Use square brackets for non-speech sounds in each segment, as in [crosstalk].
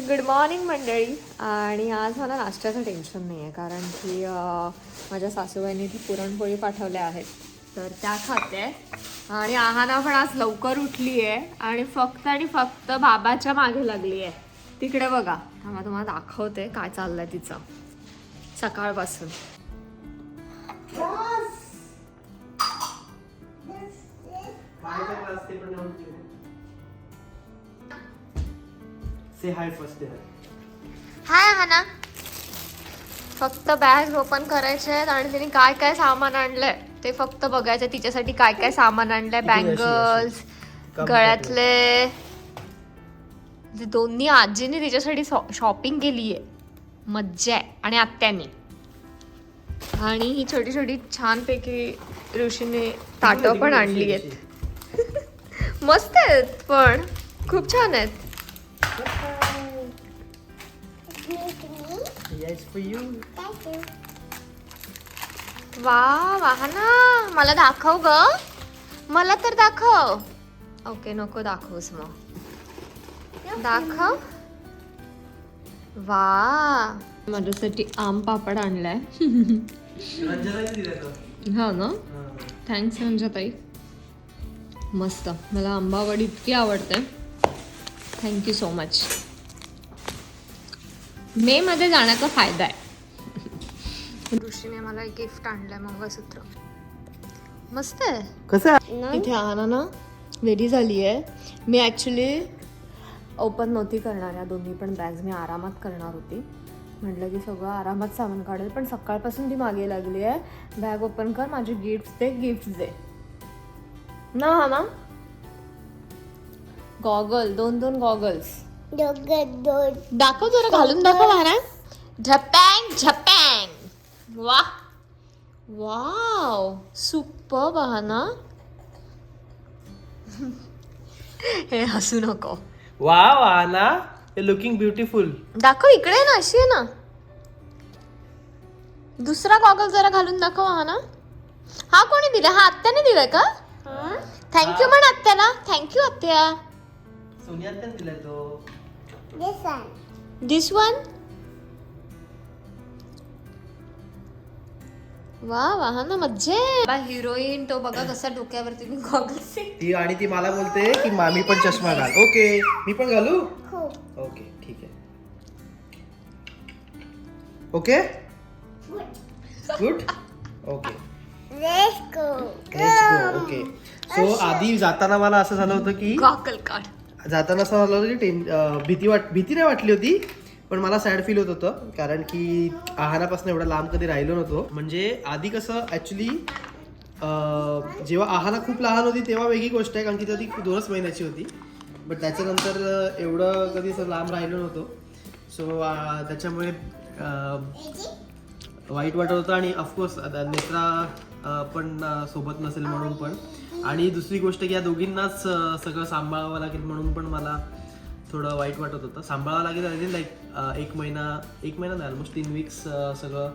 Good morning मंडळी. आणि आज मला नाश्त्याचं टेन्शन नाही आहे कारण की अं, माझ्या सासूबाईंनी ती पुरणपोळी पाठवल्या आहेत. तर त्या खाते. आणि आहाना पण आज लवकर उठली आहे आणि फक्त आणि फक्त बाबाच्या मागे लागली आहे तिकडे बघा. थांबा तुम्हाला दाखवते काय चाललंय तिचं. सकाळपासून. से हाय फर्स्ट हाय हाना फक्त बॅग ओपन करायचे आहेत आणि तिने काय काय सामान आणलंय. ते फक्त बघायचं तिच्यासाठी काय काय सामान आणलंय बँगल्स गळ्यातले. दोन्ही आजीने तिच्यासाठी शॉपिंग केली आहे मज्जा आहे. आणि आत्यानी. आणि ही छोटी छोटी छानपैकी ऋषीने ताटं पण आणली आहेत. [laughs] मस्त आहेत पण खूप छान आहेत. येस फॉर यू वा वाहना मला दाखव ग. मला तर दाखव. ओके नको दाखवूस मग. दाखव. वा. माझ्यासाठी आम पापड आणलाय. हा ना थँक्स रंजाताई मस्त. मला आंबावडी इतकी आवडते. थँक्यू सो मच मे मध्ये जाण्याचा फायदा आहे. ऋषीने मला एक गिफ्ट आणलंय मंगळसूत्र. मस्त आहे. कसं इथे आना ना. रेडी झाली आहे मी ॲक्च्युली ओपन नव्हती करणार या दोन्ही पण बॅग्स मी आरामात करणार होती. म्हटलं की सगळं आरामात सामान काढेल पण सकाळपासून ती मागे लागली आहे बॅग ओपन कर माझे गिफ्ट दे गिफ्ट दे. ना हा ना? गॉगल दोन दोन गॉगल्स दाखव जरा घालून दाखव ना झपँग झपँग. वा वाव. सुपर बहाना. हे हसू नको. वा आना यू लुकिंग ब्युटिफुल दाखव इकडे आहे ना अशी आहे ना. दुसरा गॉगल जरा घालून दाखव हा ना हा कोणी दिला? हा आत्याने दिलाय का? थँक्यू म्हण आत्याला. थँक्यू आत्या. सोनियात दिलाय तो दिस वन वा वा हा ना मज्जा हिरोईन तो बघा कसा डोक्यावरती मी गॉगल्स ती आणि ती मला बोलते की मामी पण चष्मा घाल ओके मी पण घालू ओके ठीक आहे okay good okay let's go okay so आधी जाताना मला असं झालं होतं की गॉगल काढ जाताना असं झालं होतं की टेन भीती वाट भीती नाही वाटली होती पण मला सॅड फील होत होतं कारण की आहारापासून एवढा लांब कधी राहिलो नव्हतो. म्हणजे आधी कसं ॲक्च्युली जेव्हा आहारा खूप लहान होती तेव्हा वेगळी गोष्ट आहे कारण की ती दोनच महिन्याची होती. बट त्याच्यानंतर एवढं कधी असं लांब राहिलो नव्हतो. सो त्याच्यामुळे वाईट वाटत होतं आणि ऑफकोर्स आता नेत्रा पण सोबत नसेल म्हणून पण. आणि दुसरी गोष्ट की या दोघींनाच सगळं सांभाळावं लागेल म्हणून पण मला थोडं वाईट वाटत होतं. सांभाळावं लागेल लाईक एक महिना एक महिना नाही ऑलमोस्ट तीन वीक्स सगळं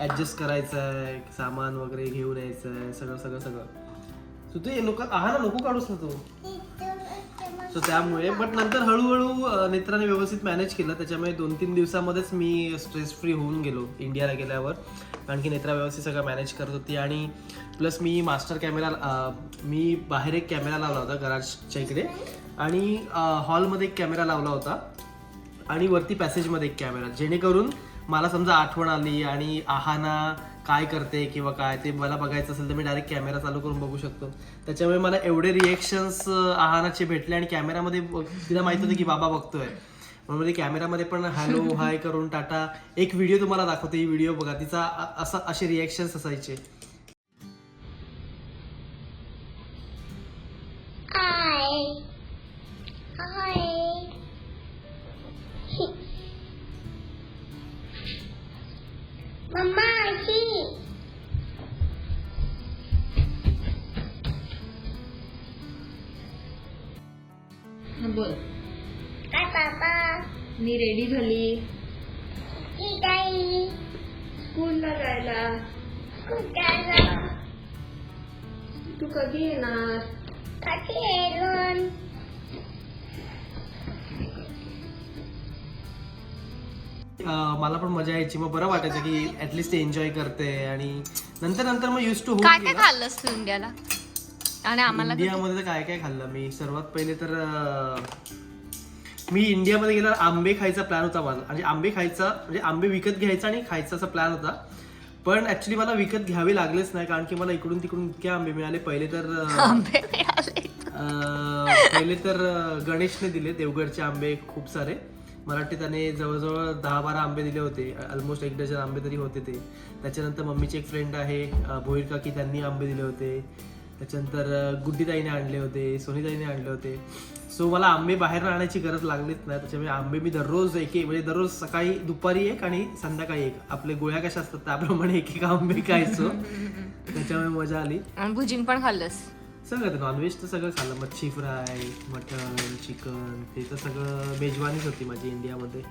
ॲडजस्ट करायचं आहे सामान वगैरे घेऊन यायचं आहे सगळं सगळं सगळं. सो ते लोक आहा ना नको काढूस ना तू. सो त्यामुळे बट नंतर हळूहळू नेत्राने व्यवस्थित मॅनेज केलं. त्याच्यामुळे दोन तीन दिवसामध्येच मी स्ट्रेस फ्री होऊन गेलो इंडियाला गेल्यावर. कारण की नेत्रा व्यवस्थित सगळं मॅनेज करत होती आणि प्लस मी मास्टर कॅमेरा मी बाहेर एक कॅमेरा लावला होता घराच्या इकडे. आणि हॉलमध्ये एक कॅमेरा लावला होता. आणि वरती पॅसेजमध्ये एक कॅमेरा. जेणेकरून मला समजा आठवण आली आणि आहाना काय करते किंवा काय ते मला बघायचं असेल तर मी डायरेक्ट कॅमेरा चालू करून बघू शकतो. त्याच्यामुळे मला एवढे रिएक्शन्स आहानाचे भेटले आणि कॅमेरामध्ये तिला माहीत होतं की बाबा बघतोय. म्हणून ते कॅमेरामध्ये पण हॅलो हाय करून टाटा. एक व्हिडिओ तुम्हाला दाखवते ही व्हिडिओ बघा. तिचा असा असे रिएक्शन्स असायचे. बोल Hi, Papa. मी रेडी झाली Hey, Daddy. स्कूलला जायला Dada. तू कधी येणार Aaron. अं, मला पण मजा यायची मग बरं वाटायचं की ऍटलिस्ट एन्जॉय करते आणि नंतर नंतर मग युज टू काय काय खाल्लंस तू इंडियाला आणि आम्हाला इंडियामध्ये तर काय काय खाल्लं? मी सर्वात पहिले तर अं, मी इंडियामध्ये गेल्यावर आंबे खायचा प्लॅन होता माझा. म्हणजे आंबे खायचा म्हणजे आंबे विकत घ्यायचा आणि खायचा असा प्लॅन होता. पण ऍक्च्युली मला विकत घ्यावे लागलेच नाही कारण की मला इकडून तिकडून इतके आंबे मिळाले. पहिले तर अं, [laughs] आंबे मिळाले. अं, पहिले तर अं, गणेशने दिले देवगडचे आंबे खूप सारे. मला वाटते त्याने जवळजवळ दहा बारा आंबे दिले होते. ऑलमोस्ट एक डझन आंबे तरी होते ते. त्याच्यानंतर मम्मीचे एक फ्रेंड आहे अं, भोईर काकी त्यांनी आंबे दिले होते. त्याच्यानंतर गुड्डीताईने आणले होते सोनीताईने आणले होते. सो मला आंबे बाहेर आणायची गरज लागलीच नाही. त्याच्यामुळे आंबे मी दररोज एक म्हणजे दररोज सकाळी दुपारी एक आणि संध्याकाळी एक. आपले गोळ्या कशा असतात त्याप्रमाणे एक एक आंबे खायचो. त्याच्यामुळे मजा आली. आणि भुजिंग पण खाल्लंस? सगळं नॉनव्हेज तर सगळं खाल्लं. मच्छी फ्राय मटन चिकन ते तर सगळं मेजवानीच होती माझी इंडियामध्ये.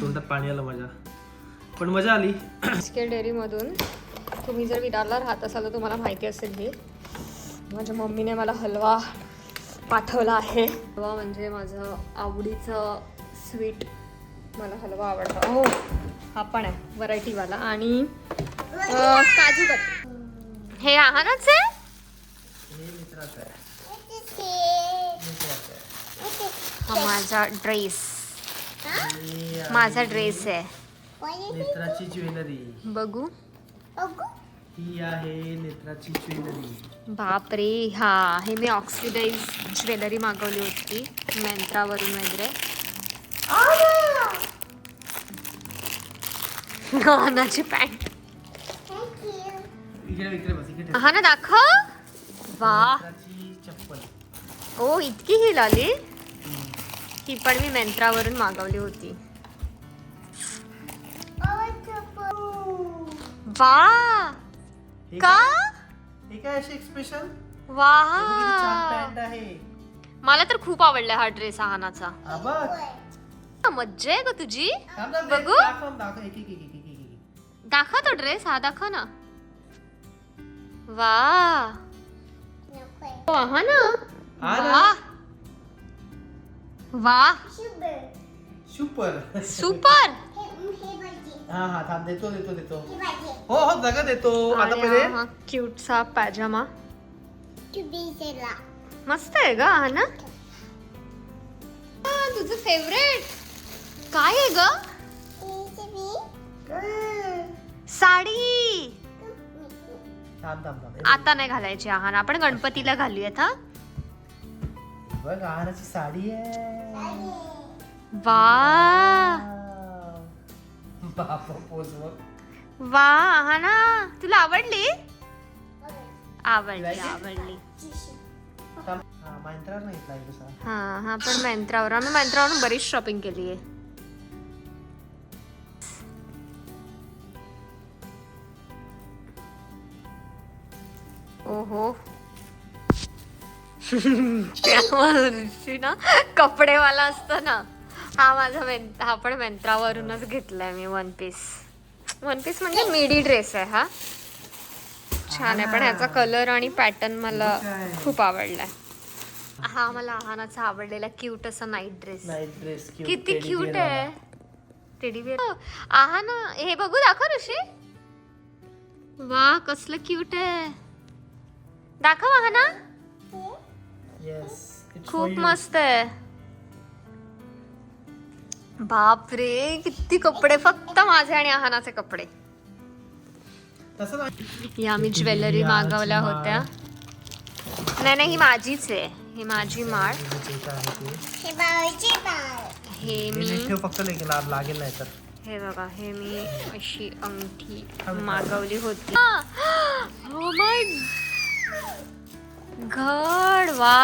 तोंडात पाणी आलं माझ्या. पण मजा आली. डेअरीमधून तुम्ही जर विरारला राहत असाल तर तुम्हाला माहिती असेल हे. माझ्या मम्मीने मला हलवा पाठवला आहे. हलवा म्हणजे माझं आवडीचं स्वीट मला हलवा आवडतो. हो हा पण आहे व्हरायटीवाला. आणि काजू कतली. हे आहारच आहे? हा माझा ड्रेस. माझा ड्रेस आहे. बघू. ही आहे नेत्राची ज्वेलरी. बापरे हा हे मी ऑक्सिडाईज ज्वेलरी मागवली होती मेंत्रावरून वगैरे. गानाची पॅन्ट. इकडे इकडे बस इकडे हा ना दाखव. वा. नेत्राची चप्पल. ओ इतकी हिल आली ही पण मी मेंत्रावरून मागवली होती. वा. हे का? हे काय एक्सप्रेशन वा पॅन्ट आहे. मला तर खूप आवडला हा ड्रेस आहानाचा हा बघ. मज्जा आहे ग तुझी. थांब ना, बघू. दाखव दाखव. एक एक एक एक एक एक एक. दाखव तो ड्रेस हा दाखव ना. वा. वा, हा ना. हा ना. वा. वा. सुपर सुपर हा हा थांब देतो देतो देतो. हो हो जगा देतो. आता पहिले. क्यूटचा पाजामा मस्त आहे ग हा ना? आ, तुझं फेवरेट काय आहे ग? साडी. थांब थांब थांब. आता नाही घालायची आहान आपण गणपतीला घालूयात हा. बघ आहाराची साडी आहे. वा. बापा पोच वा हा ना? तुला आवडली? आवडली आवडली. हा नाही हा हा पण मंत्रावर. आम्ही मंत्रावरून बरीच शॉपिंग केली आहे. ओहो. [laughs] ना? कपडेवाला असतो ना हा माझा मेन हा पण मंत्रावरूनच घेतलाय मी वन पीस वन पीस म्हणजे मिडी ड्रेस आहे हा. छान आहे पण ह्याचा कलर आणि पॅटर्न मला खूप आवडलाय. हा मला आहानाचा आवडलेला क्यूट असा नाईट ड्रेस नाईट ड्रेस किती क्यूट आहे. टेडी बिअर आहाना हे बघू दाखव ऋषी वा कसलं क्यूट आहे. दाखव आहाना खूप मस्त आहे. बापरे किती कपडे फक्त माझे आणि आहानाचे कपडे. या मी ज्वेलरी मागवल्या होत्या. नाही नाही ही माझीच आहे. ही माझी माळ. हे मी फक्त लागेल नाही तर. हे बघा हे मी अशी अंगठी मागवली होती. हो! माय घड वा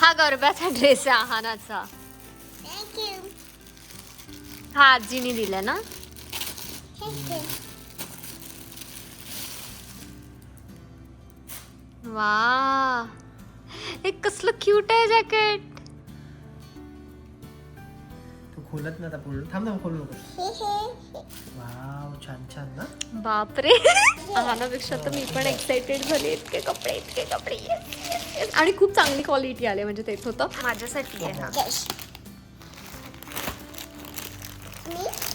हा गरब्याचा ड्रेस आहे आहानाचा. हा आजीने दिला ना? वा. एक कसलं क्यूट आहे जॅकेट तू खोलत नाही आता पूर्ण थांब ना खोलू नकोस वाव छान छान ना? बापरे. आहानापेक्षा तर मी पण एक्साइटेड झाली. इतके कपडे इतके कपडे. Yes, yes, yes. आणि खूप चांगली क्वालिटी आले म्हणजे तेच होतं. माझ्यासाठी आहे. हा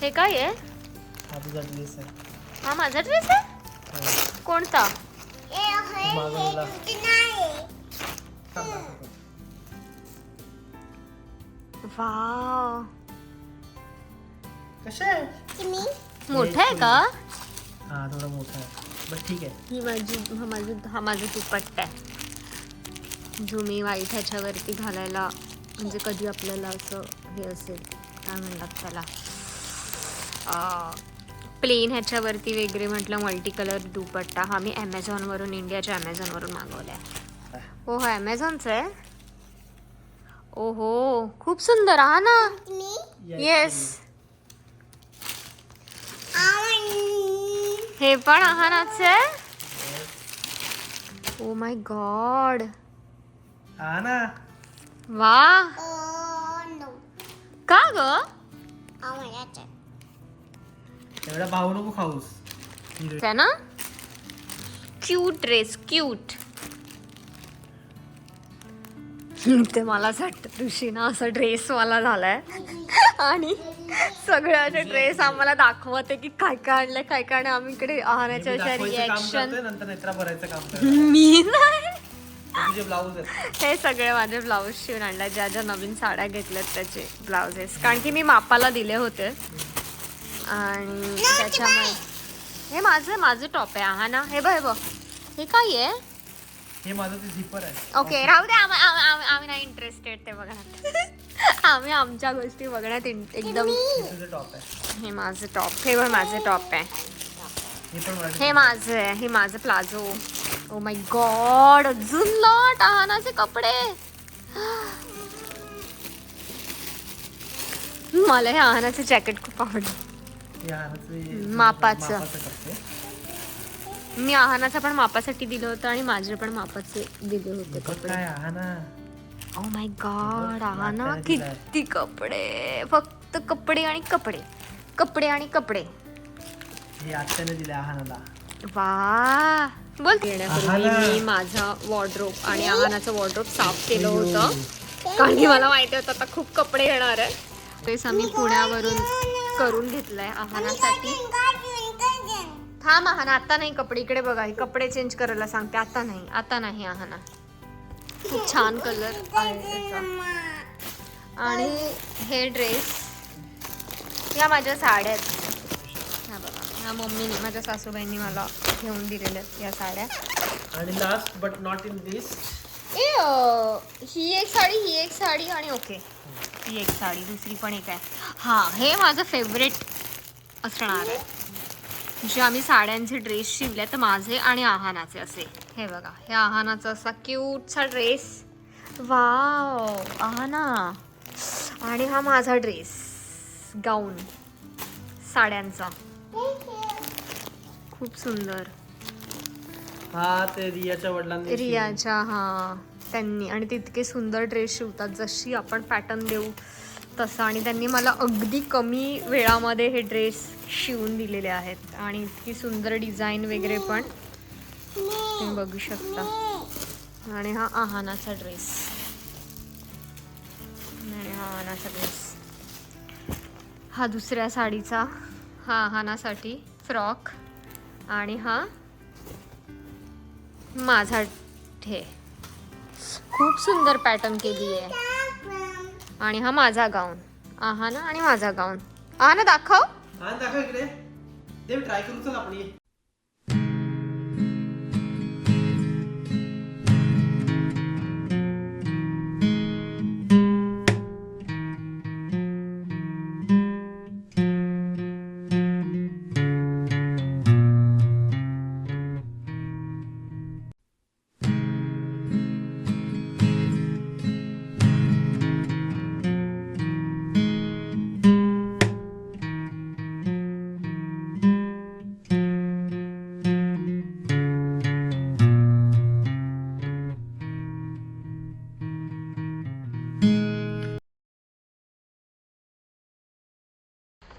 हे काय आहे? हा तुझा ड्रेस आहे. हा माझा ड्रेस आहे? हा. कोणता? मागवला. हे. वाव. कशा आहे? मोठा आहे का? हा थोडा मोठा आहे. बट ठीक आहे. ही माझी हा माझी हा माझा दुपट्टा आहे. जो मी वाईट ह्याच्यावरती घालायला म्हणजे कधी आपल्याला असं हे असेल काय म्हणतात त्याला? प्लेन ह्याच्यावरती वगैरे म्हटलं मल्टी कलर दुपट्टा. हा मी ॲमेझॉनवरून इंडियाच्या ॲमेझॉनवरून मागवला आहे हो. हा ॲमेझॉनचा आहे? ओहो खूप सुंदर. हा ना? येस हे पण आहानाचं आहे? ओ माय गॉड वा नो का ग? एवढा भाऊ नको खाऊस. ना? क्यूट ड्रेस क्यूट ते मला असं वाटतं ऋषीना असा ड्रेस मला झालाय. आणि सगळे असे ड्रेस आम्हाला दाखवते की काय काय आणलंय काय काय नाही. आम्ही इकडे आहाराच्या अशा काम रिॲक्शन मी नाही. हे सगळे माझे ब्लाऊज शिवून आणले ज्या ज्या नवीन साड्या घेतल्यात त्याचे ब्लाउजेस कारण की मी मापाला दिले होते. आणि त्याच्यामुळे हे माझं माझं टॉप आहे हा ना? हे बघ हे बघ. हे काय आहे? हे माझं ते झिपर आहे. ओके राहू दे आम्हा- नाही इंटरेस्टेड ते बघण्यात [laughs] आम्ही आमच्या गोष्टी बघण्यात इन- एकदम. हे तुझं टॉप आहे. हे माझं टॉप हे पण माझं टॉप आहे. हे पण हे माझं आहे हे माझं प्लाझो ओ माय गॉड अजून लॉट आहानाचे कपडे. [gasps] मला हे आहानाचे जॅकेट खूप आवडलं. हे आहाराचं- मापाचं. करते. मी आहानाचा पण मापासाठी दिलं होतं आणि माझे पण मापाचे दिले होते बघ कपडे. काय हा ना ओ माय गॉड आहाना वाटायला दिलाय. किती कपडे? फक्त कपडे आणि कपडे. कपडे आणि कपडे. हे आत्याने दिले आहानाला. वा. बोल. येण्यापूर्वी आहाना. मी माझा वॉर्ड्रोप आणि आहानाचं वॉर्ड्रोप साफ केलं होतं. कारण की मला माहिती होतं आता खूप कपडे येणार आहे तेच आम्ही पुण्यावरून करून घेतलंय आहानासाठी थांब आहाना आता नाही कपडे. इकडे बघा हे कपडे चेंज करायला सांगते. आता नाही आता नाही आहाना खूप छान कलर आहे त्याचा. आणि हे ड्रेस या माझ्या साड्या आहेत. ह्या बघा ह्या मम्मीने माझ्या सासूबाईंनी मला घेऊन दिलेल्या आहेत या साड्या. आणि last but not in this a ही एक साडी ही एक साडी आणि ओके ही एक साडी दुसरी पण एक आहे. हां हे माझं फेवरेट असणार आहे. जे आम्ही साड्यांचे ड्रेस शिवले तर माझे आणि आहानाचे असे. हे बघा हे आहानाचा असा क्यूटचा ड्रेस वाव आहाना. आणि हा माझा ड्रेस गाऊन साड्यांचा. खूप सुंदर. हा ते रियाच्या वडिलांनी रियाच्या हा त्यांनी. आणि तितके सुंदर ड्रेस शिवतात. जशी आपण पॅटर्न देऊ तसं. आणि त्यांनी मला अगदी कमी वेळामध्ये हे ड्रेस शिवून दिलेले आहेत. आणि इतकी सुंदर डिझाईन वगैरे पण तुम्ही बघू शकता. आणि हा आहानाचा ड्रेस आणि हा आहानाचा ड्रेस हा दुसऱ्या साडीचा. हा आहानासाठी फ्रॉक आणि हा माझा हे खूप सुंदर पॅटर्न केली आहे. आणि हा माझा गाऊन आहा ना आणि माझा गाऊन आहा ना दाखव. हा दाखव इकडे. ते ट्राय करू चल आपण ये.